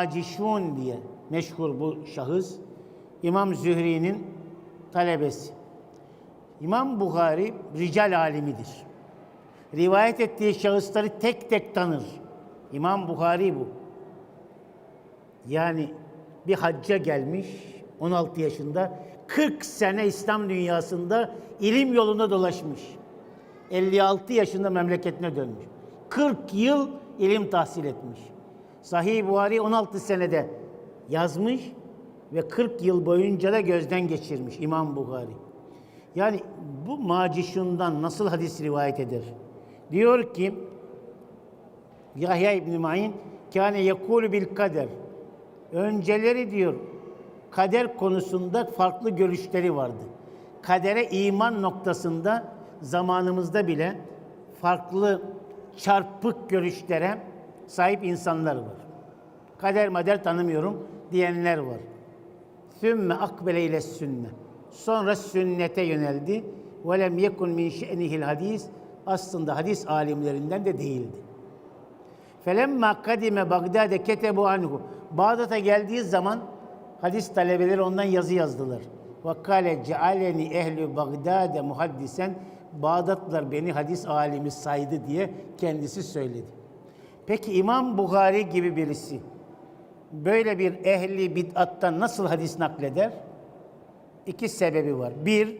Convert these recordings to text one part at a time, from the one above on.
Macişun diye meşhur bu şahıs İmam Zühri'nin talebesi. İmam Bukhari rical alimidir. Rivayet ettiği şahısları tek tek tanır. İmam Bukhari bu. Yani bir hacca gelmiş 16 yaşında 40 sene İslam dünyasında ilim yolunda dolaşmış. 56 yaşında memleketine dönmüş. 40 yıl ilim tahsil etmiş. Sahih Buhari 16 senede yazmış ve 40 yıl boyunca da gözden geçirmiş İmam Buhari. Yani bu macişundan nasıl hadis rivayet eder? Diyor ki Yahya İbn Ma'in kâne yekûlü bil kader. Önceleri diyor kader konusunda farklı görüşleri vardı. Kadere iman noktasında zamanımızda bile farklı çarpık görüşlere sahip insanlar var. Kader mader tanımıyorum diyenler var. Sümme akbele ile sünne. Sonra sünnete yöneldi. Ve lem yekun min şe'nihil hadis. Aslında hadis alimlerinden de değildi. Felemma kadime Bagdad'e ketebu anhu. Bağdat'a geldiği zaman hadis talebeleri ondan yazı yazdılar. Ve kâle cealeni ehli Bagdad'e muhaddisen Bağdatlılar beni hadis alimi saydı diye kendisi söyledi. Peki İmam Bukhari gibi birisi böyle bir ehli bid'attan nasıl hadis nakleder? İki sebebi var. Bir,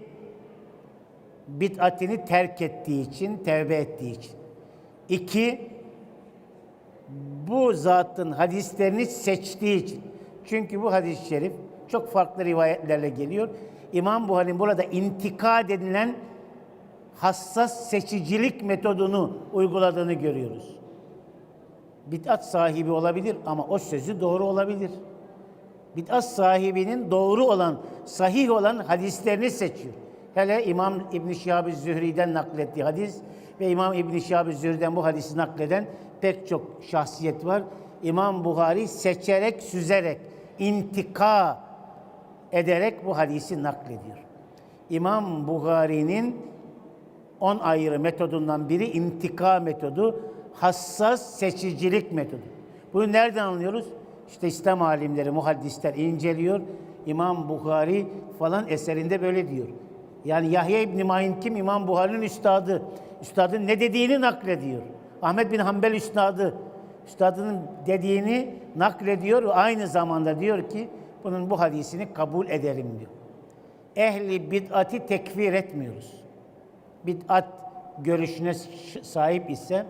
bid'atini terk ettiği için, tevbe ettiği için. İki, bu zatın hadislerini seçtiği için. Çünkü bu hadis-i şerif çok farklı rivayetlerle geliyor. İmam Buhari'nin burada intika denilen hassas seçicilik metodunu uyguladığını görüyoruz. Bid'at sahibi olabilir ama o sözü doğru olabilir. Bid'at sahibinin doğru olan, sahih olan hadislerini seçiyor. Hele İmam İbn Şihab-ı Zühri'den naklettiği hadis ve İmam İbn Şihab-ı Zühri'den bu hadisi nakleden pek çok şahsiyet var. İmam Buhari seçerek, süzerek, intika ederek bu hadisi naklediyor. İmam Buhari'nin on ayrı metodundan biri intika metodu, hassas seçicilik metodu. Bunu nereden anlıyoruz? İşte İslam alimleri, muhaddisler inceliyor. İmam Bukhari falan eserinde böyle diyor. Yani Yahya İbn Ma'in kim? İmam Buhari'nin üstadı. Üstadın ne dediğini naklediyor. Ahmet bin Hanbel üstadı. Üstadının dediğini naklediyor ve aynı zamanda diyor ki bunun bu hadisini kabul ederim diyor. Ehli bid'ati tekfir etmiyoruz. Bid'at görüşüne sahip ise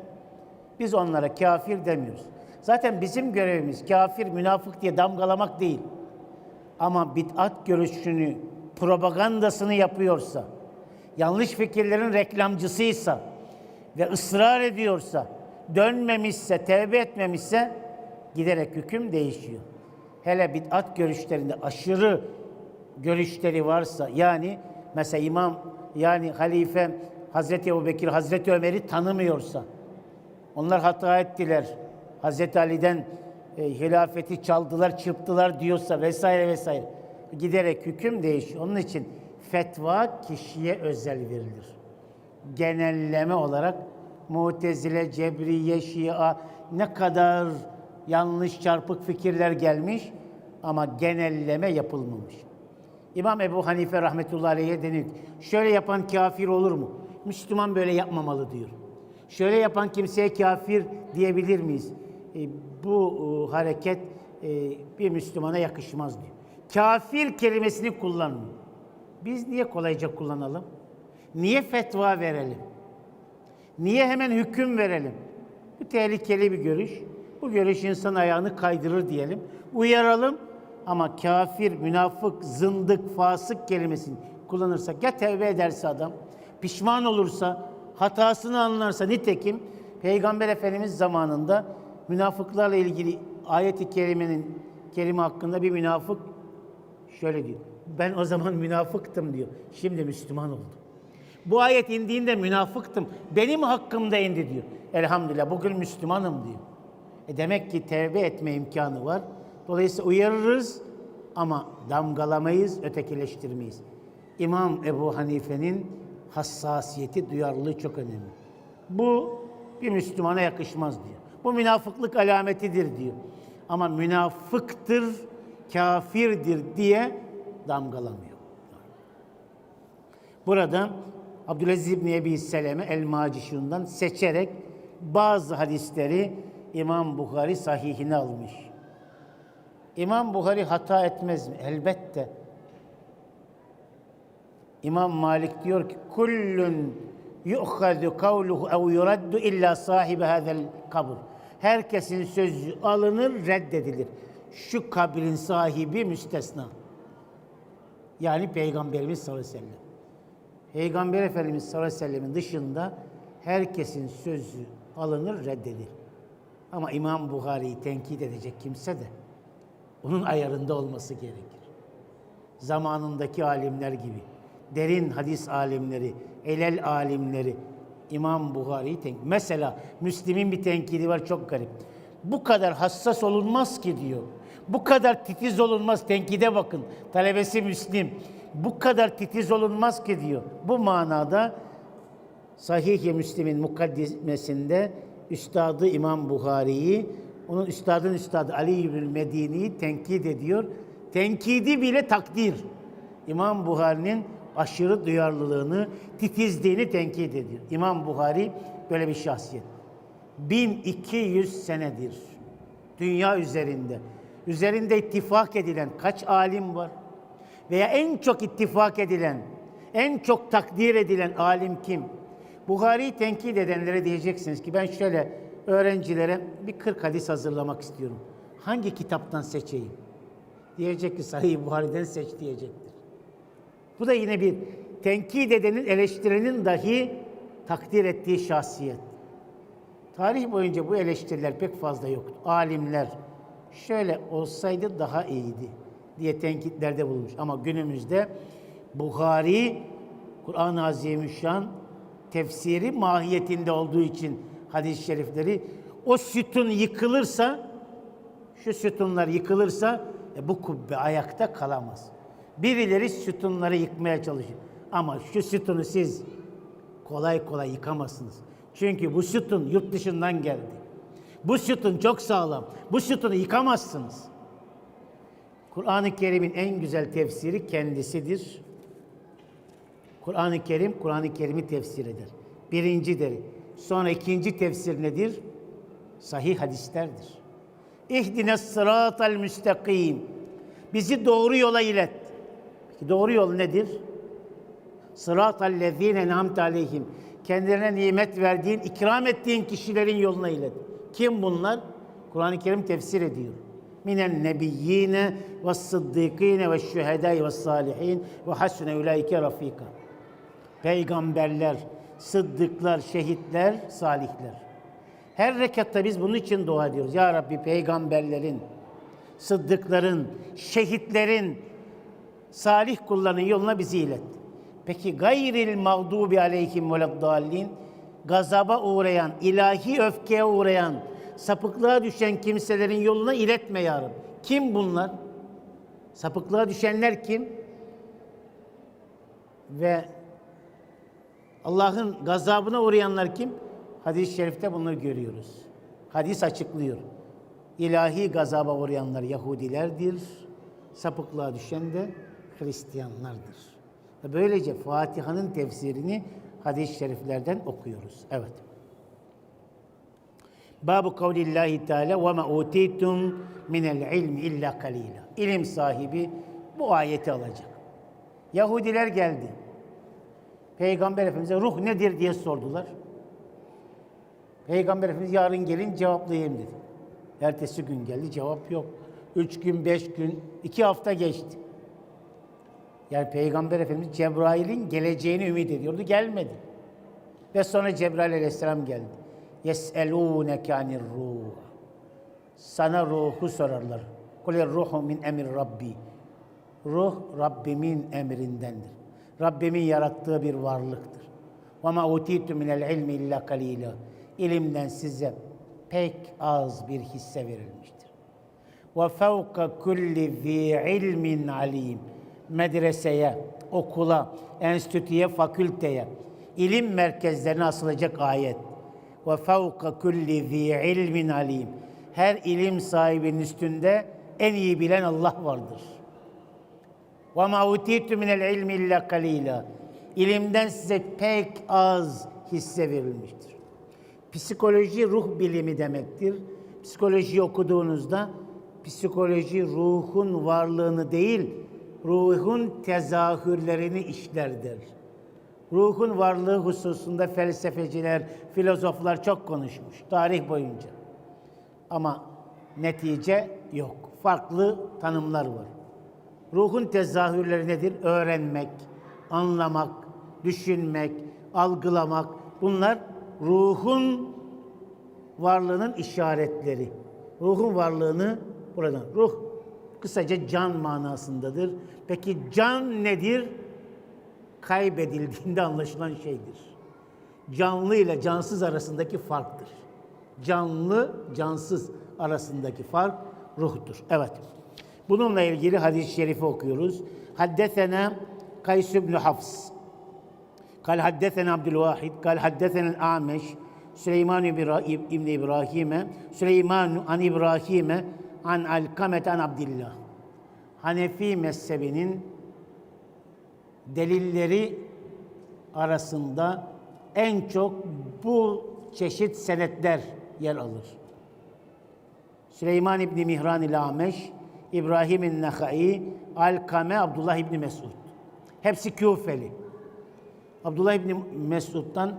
biz onlara kafir demiyoruz. Zaten bizim görevimiz kafir, münafık diye damgalamak değil. Ama bid'at görüşünü, propagandasını yapıyorsa, yanlış fikirlerin reklamcısıysa ve ısrar ediyorsa, dönmemişse, tevbe etmemişse giderek hüküm değişiyor. Hele bid'at görüşlerinde aşırı görüşleri varsa yani mesela imam yani halife Hazreti Ebubekir, Hazreti Ömer'i tanımıyorsa onlar hata ettiler. Hazreti Ali'den e, hilafeti çaldılar, çırptılar diyorsa vesaire vesaire. Giderek hüküm değişiyor. Onun için fetva kişiye özel verilir. Genelleme olarak Mutezile, Cebriye, Şia ne kadar yanlış çarpık fikirler gelmiş ama genelleme yapılmamış. İmam Ebu Hanife rahmetullahi aleyhe denir. Şöyle yapan kafir olur mu? Müslüman böyle yapmamalı diyor. Şöyle yapan kimseye kafir diyebilir miyiz? E, bu e, hareket e, bir Müslümana yakışmaz diyor. Kafir kelimesini kullanmıyor. Biz niye kolayca kullanalım? Niye fetva verelim? Niye hemen hüküm verelim? Bu tehlikeli bir görüş. Bu görüş insan ayağını kaydırır diyelim. Uyaralım ama kafir, münafık, zındık, fasık kelimesini kullanırsak ya tevbe ederse adam, pişman olursa, hatasını anlarsa nitekim Peygamber Efendimiz zamanında münafıklarla ilgili ayet-i kerimenin kelime hakkında bir münafık şöyle diyor. Ben o zaman münafıktım diyor. Şimdi Müslüman oldum. Bu ayet indiğinde münafıktım. Benim hakkımda indi diyor. Elhamdülillah bugün Müslümanım diyor. E demek ki tevbe etme imkanı var. Dolayısıyla uyarırız ama damgalamayız, ötekileştirmeyiz. İmam Ebu Hanife'nin hassasiyeti, duyarlılığı çok önemli. Bu bir Müslümana yakışmaz diyor. Bu münafıklık alametidir diyor. ama münafıktır, kafirdir diye damgalamıyor. Burada Abdülaziz İbni Ebi Seleme El-Macişun'dan seçerek bazı hadisleri İmam Bukhari sahihine almış. İmam Bukhari hata etmez mi? Elbette. İmam Malik diyor ki kullun yu'khadu kavluhu ev yuraddu illa sahibi hadel kabr. Herkesin sözü alınır, reddedilir. Şu kabrin sahibi müstesna. Yani Peygamberimiz sallallahu aleyhi ve sellem. Peygamber Efendimiz sallallahu aleyhi ve sellemin dışında herkesin sözü alınır, reddedilir. Ama İmam Bukhari'yi tenkit edecek kimse de onun ayarında olması gerekir. Zamanındaki alimler gibi, derin hadis alimleri, elel alimleri, İmam Bukhari'yi tenkit. Mesela Müslim'in bir tenkidi var çok garip. Bu kadar hassas olunmaz ki diyor. Bu kadar titiz olunmaz. Tenkide bakın. Talebesi Müslim. Bu kadar titiz olunmaz ki diyor. Bu manada Sahih-i Müslim'in mukaddimesinde Üstadı İmam Buhari'yi, onun üstadın üstadı Ali İbn Medini'yi tenkit ediyor. Tenkidi bile takdir. İmam Buhari'nin aşırı duyarlılığını, titizliğini tenkit ediyor. İmam Buhari böyle bir şahsiyet. 1200 senedir dünya üzerinde. Üzerinde ittifak edilen kaç alim var? Veya en çok ittifak edilen, en çok takdir edilen alim kim? Buhari'yi tenkit edenlere diyeceksiniz ki ben şöyle öğrencilere bir 40 hadis hazırlamak istiyorum. Hangi kitaptan seçeyim? Diyecek ki Sahih Buhari'den seç diyecektir. Bu da yine bir tenkit edenin, eleştirenin dahi takdir ettiği şahsiyet. Tarih boyunca bu eleştiriler pek fazla yoktu. Alimler şöyle olsaydı daha iyiydi diye tenkitlerde bulunmuş. Ama günümüzde Buhari, Kur'an-ı Azimüşşan tefsiri mahiyetinde olduğu için hadis-i şerifleri o sütun yıkılırsa şu sütunlar yıkılırsa e, bu kubbe ayakta kalamaz. Birileri sütunları yıkmaya çalışıyor. Ama şu sütunu siz kolay kolay yıkamazsınız. Çünkü bu sütun yurt dışından geldi. Bu sütun çok sağlam. Bu sütunu yıkamazsınız. Kur'an-ı Kerim'in en güzel tefsiri kendisidir. Kur'an-ı Kerim, Kur'an-ı Kerim'i tefsir eder. Birincidir. Sonra ikinci tefsir nedir? Sahih hadislerdir. İhdine sıratal müstakim. Bizi doğru yola ilet. Peki doğru yol nedir? Sıratal lezine en'amte aleyhim. Kendilerine nimet verdiğin, ikram ettiğin kişilerin yoluna ilet. Kim bunlar? Kur'an-ı Kerim tefsir ediyor. Minen nebiyyine ve sıddıkine ve şühedai ve salihin ve hasune ulaike rafika. Peygamberler, sıddıklar, şehitler, salihler. Her rekatta biz bunun için dua ediyoruz. Ya Rabbi peygamberlerin, sıddıkların, şehitlerin, salih kullarının yoluna bizi ilet. Peki gayril mağdubi aleyhim veleddallin gazaba uğrayan, ilahi öfkeye uğrayan, sapıklığa düşen kimselerin yoluna iletme ya Rabbi. Kim bunlar? Sapıklığa düşenler kim? Ve Allah'ın gazabına uğrayanlar kim? Hadis-i şerifte bunları görüyoruz. Hadis açıklıyor. İlahi gazaba uğrayanlar Yahudilerdir. Sapıklığa düşen de Hristiyanlardır. Böylece Fatiha'nın tefsirini hadis-i şeriflerden okuyoruz. Evet. Babu kavlillahi teala ve ma utitum minel ilmi illa kalila. İlim sahibi bu ayeti alacak. Yahudiler geldi. Peygamber Efendimiz'e ruh nedir diye sordular. Peygamber Efendimiz yarın gelin cevaplayayım dedi. Ertesi gün geldi cevap yok. Üç gün, beş gün, iki hafta geçti. Yani Peygamber Efendimiz Cebrail'in geleceğini ümit ediyordu. Gelmedi. Ve sonra Cebrail Aleyhisselam geldi. Yes'elûneke anir ruh. Sana ruhu sorarlar. Kule ruhu min emir Rabbi. Ruh Rabbimin emrindendir. Rabbimin yarattığı bir varlıktır. Ve ma utitu minel ilmi illa kalila. İlimden size pek az bir hisse verilmiştir. Ve fevka kulli zi ilmin alim medreseye, okula, enstitüye, fakülteye, ilim merkezlerine asılacak ayet. Ve fevka kulli zi ilmin alim. Her ilim sahibinin üstünde en iyi bilen Allah vardır. Ve ma utitu minel ilmi illa kalila. İlimden size pek az hisse verilmiştir. Psikoloji ruh bilimi demektir. Psikoloji okuduğunuzda psikoloji ruhun varlığını değil, ruhun tezahürlerini işler der. Ruhun varlığı hususunda felsefeciler, filozoflar çok konuşmuş tarih boyunca. Ama netice yok. Farklı tanımlar var. Ruhun tezahürleri nedir? Öğrenmek, anlamak, düşünmek, algılamak. Bunlar ruhun varlığının işaretleri. Ruhun varlığını buradan. Ruh Kısaca can manasındadır. Peki can nedir? Kaybedildiğinde anlaşılan şeydir. Canlı ile cansız arasındaki farktır. Canlı, cansız arasındaki fark ruhtur. Evet. Bununla ilgili hadis-i şerifi okuyoruz. Haddesena Kays ibn Hafs. Kal haddesena Abdülvahid. Kal haddesena Ameş. Süleyman ibn İbrahim'e. Süleyman an İbrahim'e an Alkameten Abdillah. Hanefi mezhebinin delilleri arasında en çok bu çeşit senetler yer alır. Süleyman İbni Mihran ile Ameş, İbrahim Nehai, Alkame, Abdullah İbni Mesud. Hepsi Küfeli. Abdullah İbni Mesud'dan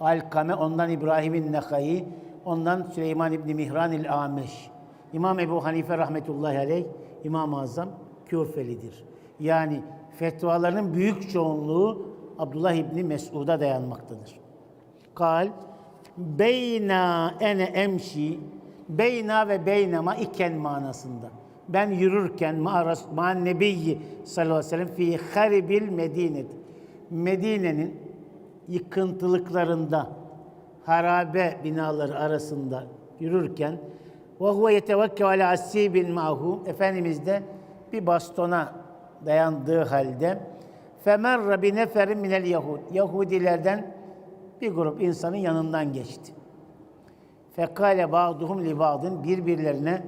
Alkame, ondan İbrahim Nehai, ondan Süleyman İbni Mihran il Ameş. İmam Ebu Hanife rahmetullahi aleyh, İmam-ı Azam Küfelidir. Yani fetvalarının büyük çoğunluğu Abdullah İbni Mesud'a dayanmaktadır. Kal beyna ene emşi beyna ve beynama iken manasında. Ben yürürken ma, Ras- ma nebiyyi sallallahu aleyhi ve sellem fi haribil medinet. Medine'nin yıkıntılıklarında harabe binaları arasında yürürken huve yetevekke ala asibin mahu Efendimiz de bir bastona dayandığı halde bi neferin minel yahud Yahudilerden bir grup insanın yanından geçti. Ba'duhum li ba'din birbirlerine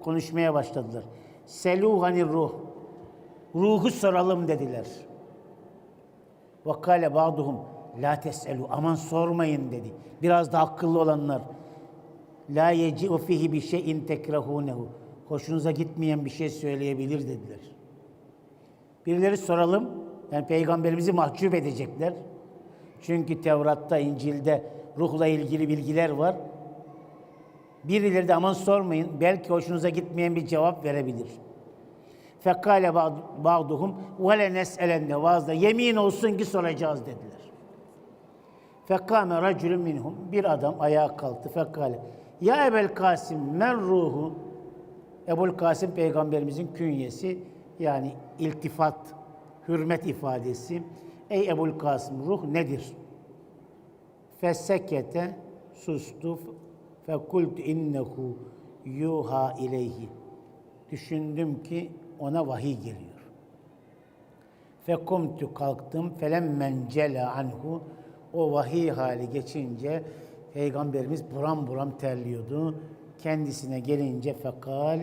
konuşmaya başladılar. Selu hani ruh. Ruhu soralım dediler. Kale ba'duhum la teselu aman sormayın dedi. Biraz da akıllı olanlar. La yeci'u fihi bir şeyin tekrahunehu. Hoşunuza gitmeyen bir şey söyleyebilir dediler. Birileri soralım. Yani peygamberimizi mahcup edecekler. Çünkü Tevrat'ta, İncil'de ruhla ilgili bilgiler var. Birileri de aman sormayın. Belki hoşunuza gitmeyen bir cevap verebilir. Fekale ba'duhum ve le nes'elenne vaazda yemin olsun ki soracağız dediler. Fekame raculun minhum bir adam ayağa kalktı. Fekale ya Ebel Kasim men ruhu Ebul Kasim peygamberimizin künyesi yani iltifat, hürmet ifadesi. Ey Ebul Kasım ruh nedir? Fessekete sustu fekult innehu yuha ileyhi. Düşündüm ki ona vahiy geliyor. Fekumtu kalktım felemmen cela anhu o vahiy hali geçince Peygamberimiz buram buram terliyordu. Kendisine gelince fekal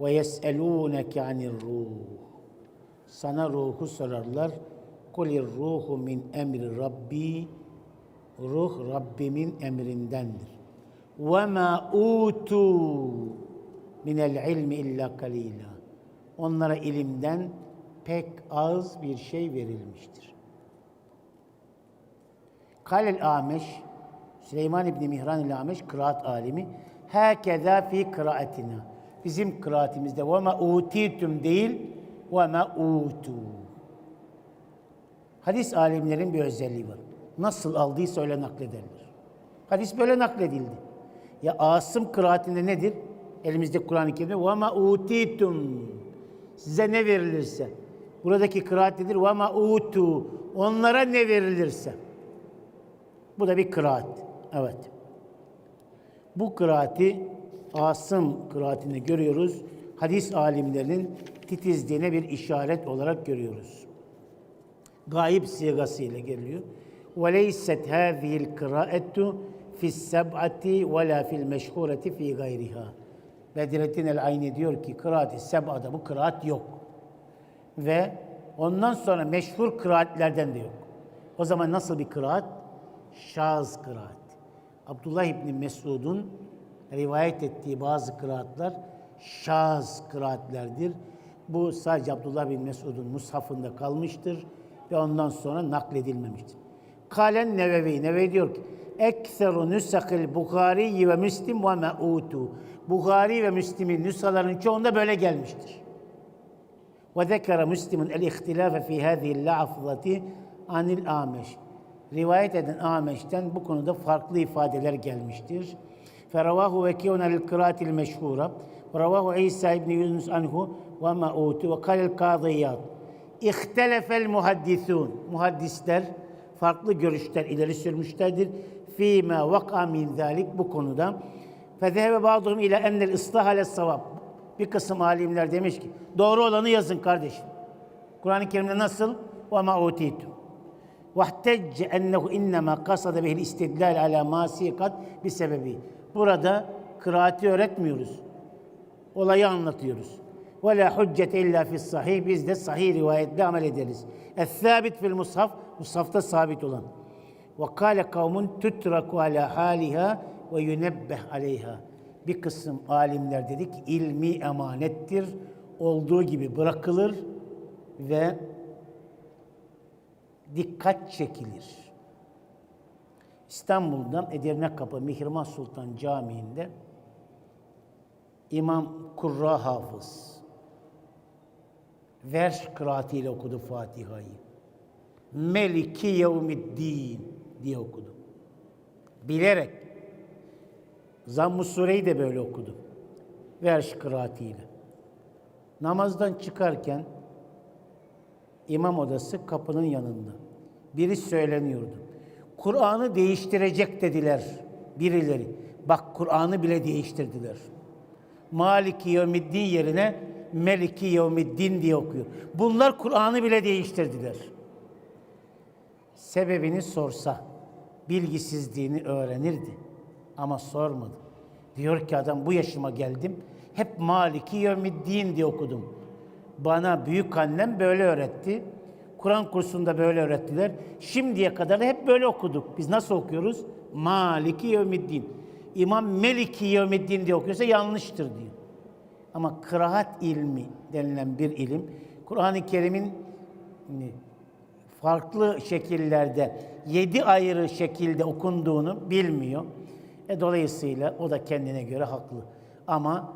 ve yes'elûneke anir ruh. Sana ruhu sorarlar. Kulir ruhu min emri Rabbi. Ruh Rabbimin emrindendir. Ve ma utu minel ilmi illa kalila. Onlara ilimden pek az bir şey verilmiştir. Kalel Ameş, Süleyman İbni Mihran ile Ameş, kıraat alimi. Hakeza fi kıraatina. Bizim kıraatimizde ve ma utitum değil ve ma utu. Hadis alimlerin bir özelliği var. Nasıl aldıysa öyle naklederler. Hadis böyle nakledildi. Ya Asım kıraatinde nedir? Elimizde Kur'an-ı Kerim'de ve ma utitum. Size ne verilirse. Buradaki kıraat nedir? Ve ma utu. Onlara ne verilirse. Bu da bir kıraat. Evet. Bu kıraati Asım kıraatinde görüyoruz. Hadis alimlerinin titizliğine bir işaret olarak görüyoruz. Gayip sigasıyla geliyor. وَلَيْسَتْ هَذِهِ الْقِرَاءَةُ fis seb'ati ve la fil meşhureti fi gayriha. Bedrettin el Ayni diyor ki kıraat-i seb'ada bu kıraat yok. Ve ondan sonra meşhur kıraatlerden de yok. O zaman nasıl bir kıraat? şahıs kıraat. Abdullah İbni Mesud'un rivayet ettiği bazı kıraatlar şahıs kıraatlerdir. Bu sadece Abdullah bin Mesud'un mushafında kalmıştır ve ondan sonra nakledilmemiştir. Kalen Nevevi, Nevevi diyor ki, Ekseru nüsakil Bukhari ve Müslim ve me'utu. Bukhari ve Müslim'in nüshaların çoğunda böyle gelmiştir. Ve zekere Müslim'in el ihtilafe fi hâzihil lafzati anil ameş. Rivayet eden Ameş'ten bu konuda farklı ifadeler gelmiştir. Feravahu vekiyun el kıraatil meşhura. Ravahu İsa ibn Yunus anhu ve ma'utu ve kalel kadiyat. İhtelefel muhaddisun. Muhaddisler farklı görüşler ileri sürmüşlerdir. Fîme vak'a min zalik bu konuda. Fezehebe ba'duhum ile ennel ıslah ale savab. Bir kısım alimler demiş ki doğru olanı yazın kardeşim. Kur'an-ı Kerim'de nasıl? Ve ma utitu. Vahtecce ennehu innema kasada bihil istidlal ala ma sikat bir sebebi. Burada kıraati öğretmiyoruz. Olayı anlatıyoruz. Ve la hüccete illa fis sahih. Biz de sahih rivayetle amel ederiz. Es-sabit fil mushaf. Mushafta sabit olan. Ve kâle kavmun tutraku ala haliha ve yunebbeh aleyha. Bir kısım alimler dedi ki ilmi emanettir. Olduğu gibi bırakılır ve dikkat çekilir. İstanbul'da Edirne Kapı Mihrimah Sultan Camii'nde İmam Kurra Hafız verş kıraatiyle okudu Fatiha'yı. Meliki yevmiddin diye okudu. Bilerek. Zamm-ı Sure'yi de böyle okudu. Verş kıraatiyle. Namazdan çıkarken imam odası kapının yanında. Biri söyleniyordu. Kur'an'ı değiştirecek dediler birileri. Bak Kur'an'ı bile değiştirdiler. Maliki Yevmiddin yerine Meliki Yevmiddin diye okuyor. Bunlar Kur'an'ı bile değiştirdiler. Sebebini sorsa bilgisizliğini öğrenirdi. Ama sormadı. Diyor ki adam bu yaşıma geldim. Hep Maliki Yevmiddin diye okudum. Bana büyük annem böyle öğretti. Kur'an kursunda böyle öğrettiler. Şimdiye kadar da hep böyle okuduk. Biz nasıl okuyoruz? Maliki Yevmiddin. İmam Meliki Yevmiddin diye okuyorsa yanlıştır diyor. Ama kıraat ilmi denilen bir ilim, Kur'an-ı Kerim'in hani, farklı şekillerde, yedi ayrı şekilde okunduğunu bilmiyor. E dolayısıyla o da kendine göre haklı. Ama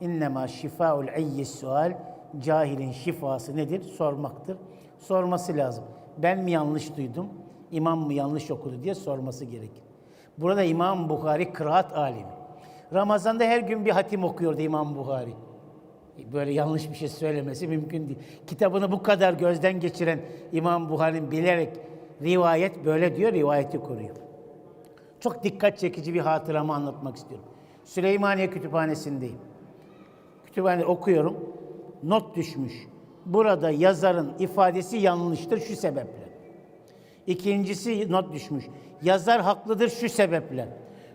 innema şifaul ayyi sual cahilin şifası nedir? Sormaktır. Sorması lazım. Ben mi yanlış duydum? İmam mı yanlış okudu diye sorması gerekir. Burada İmam Bukhari kıraat alimi. Ramazan'da her gün bir hatim okuyordu İmam Bukhari. Böyle yanlış bir şey söylemesi mümkün değil. Kitabını bu kadar gözden geçiren İmam Bukhari'nin bilerek rivayet böyle diyor, rivayeti koruyor. Çok dikkat çekici bir hatıramı anlatmak istiyorum. Süleymaniye Kütüphanesi'ndeyim. Kütüphane okuyorum. Not düşmüş. Burada yazarın ifadesi yanlıştır şu sebeple. İkincisi not düşmüş. Yazar haklıdır şu sebeple.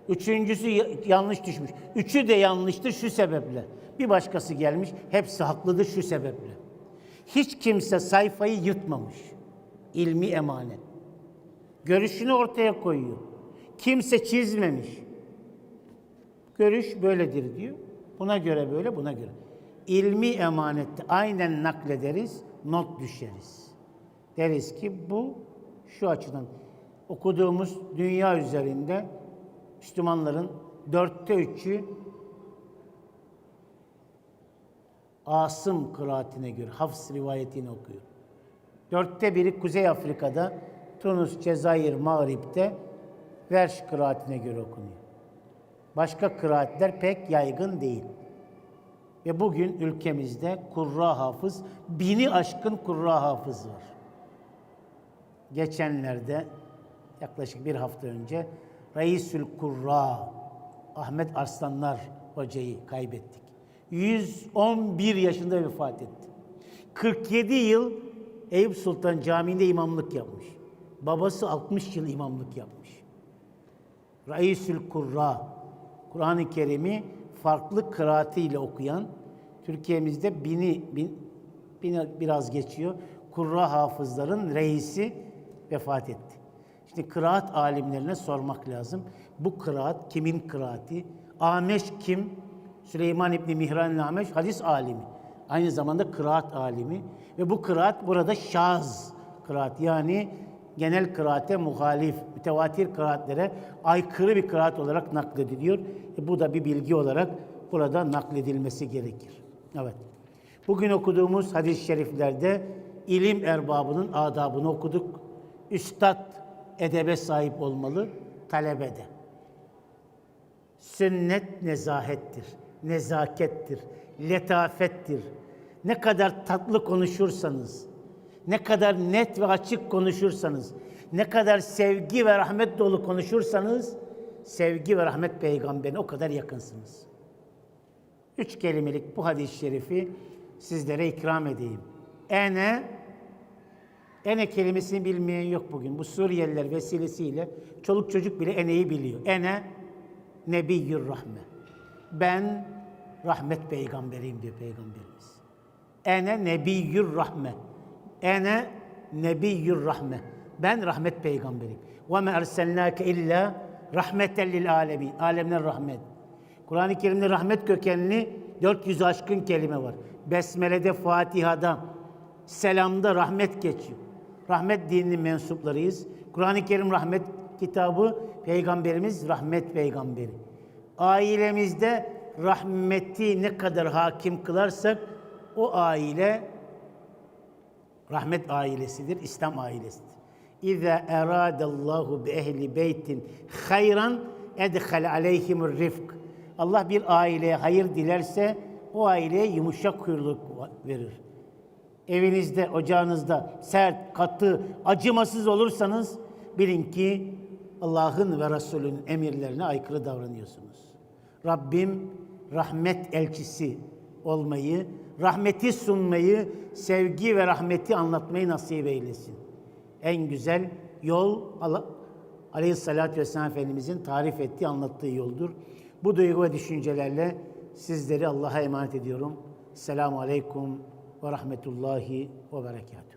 Üçüncüsü yanlış düşmüş. Üçü de yanlıştır şu sebeple. Bir başkası gelmiş. Hepsi haklıdır şu sebeple. Hiç kimse sayfayı yırtmamış. İlmi emanet. Görüşünü ortaya koyuyor. Kimse çizmemiş. Görüş böyledir diyor. Buna göre böyle, buna göre. İlmi emanette aynen naklederiz, not düşeriz. Deriz ki bu şu açıdan okuduğumuz dünya üzerinde Müslümanların dörtte üçü Asım kıraatine göre, Hafs rivayetini okuyor. Dörtte biri Kuzey Afrika'da, Tunus, Cezayir, Mağrip'te Verş kıraatine göre okunuyor. Başka kıraatler pek yaygın değil. Ve bugün ülkemizde kurra hafız, bini aşkın kurra hafız var. Geçenlerde, yaklaşık bir hafta önce Reisül Kurra, Ahmet Arslanlar hocayı kaybettik. 111 yaşında vefat etti. 47 yıl Eyüp Sultan Camii'nde imamlık yapmış. Babası 60 yıl imamlık yapmış. Reisül Kurra. Kur'an-ı Kerim'i farklı kıraatıyla okuyan, Türkiye'mizde bini, bin, bini biraz geçiyor. Kurra hafızların reisi vefat etti. Şimdi kıraat alimlerine sormak lazım. Bu kıraat kimin kıraati? Ameş kim? Süleyman İbni Mihran Ameş hadis alimi. Aynı zamanda kıraat alimi. Ve bu kıraat burada şaz kıraat yani genel kıraate muhalif, mütevatir kıraatlere aykırı bir kıraat olarak naklediliyor. Bu da bir bilgi olarak burada nakledilmesi gerekir. Evet. Bugün okuduğumuz hadis-i şeriflerde ilim erbabının adabını okuduk. Üstad edebe sahip olmalı, talebede. Sünnet nezahettir, nezakettir, letafettir. Ne kadar tatlı konuşursanız, ne kadar net ve açık konuşursanız, ne kadar sevgi ve rahmet dolu konuşursanız, sevgi ve rahmet peygamberine o kadar yakınsınız. Üç kelimelik bu hadis-i şerifi sizlere ikram edeyim. Ene, ene kelimesini bilmeyen yok bugün. Bu Suriyeliler vesilesiyle çoluk çocuk bile eneyi biliyor. Ene, Nebiyyür Rahme. Ben rahmet peygamberiyim diyor peygamberimiz. Ene Nebiyyür Rahme. Ene Nebiyyür Rahme. Ben rahmet peygamberiyim. Ve me erselnâke illa rahmeten lil alemin. Alemler rahmet. Kur'an-ı Kerim'de rahmet kökenli 400 aşkın kelime var. Besmele'de, Fatiha'da, selamda rahmet geçiyor. Rahmet dininin mensuplarıyız. Kur'an-ı Kerim rahmet kitabı, Peygamberimiz rahmet peygamberi. Ailemizde rahmeti ne kadar hakim kılarsak o aile rahmet ailesidir, İslam ailesidir. İza eradallahu bi ehli beytin hayran edhal aleyhimur rifk. Allah bir aileye hayır dilerse o aileye yumuşak huyluluk verir. Evinizde, ocağınızda sert, katı, acımasız olursanız bilin ki Allah'ın ve Resulünün emirlerine aykırı davranıyorsunuz. Rabbim rahmet elçisi olmayı, rahmeti sunmayı, sevgi ve rahmeti anlatmayı nasip eylesin. En güzel yol Aleyhisselatü Vesselam Efendimizin tarif ettiği, anlattığı yoldur. Bu duygu ve düşüncelerle sizleri Allah'a emanet ediyorum. Selamun Aleyküm ve Rahmetullahi ve Berekatuhu.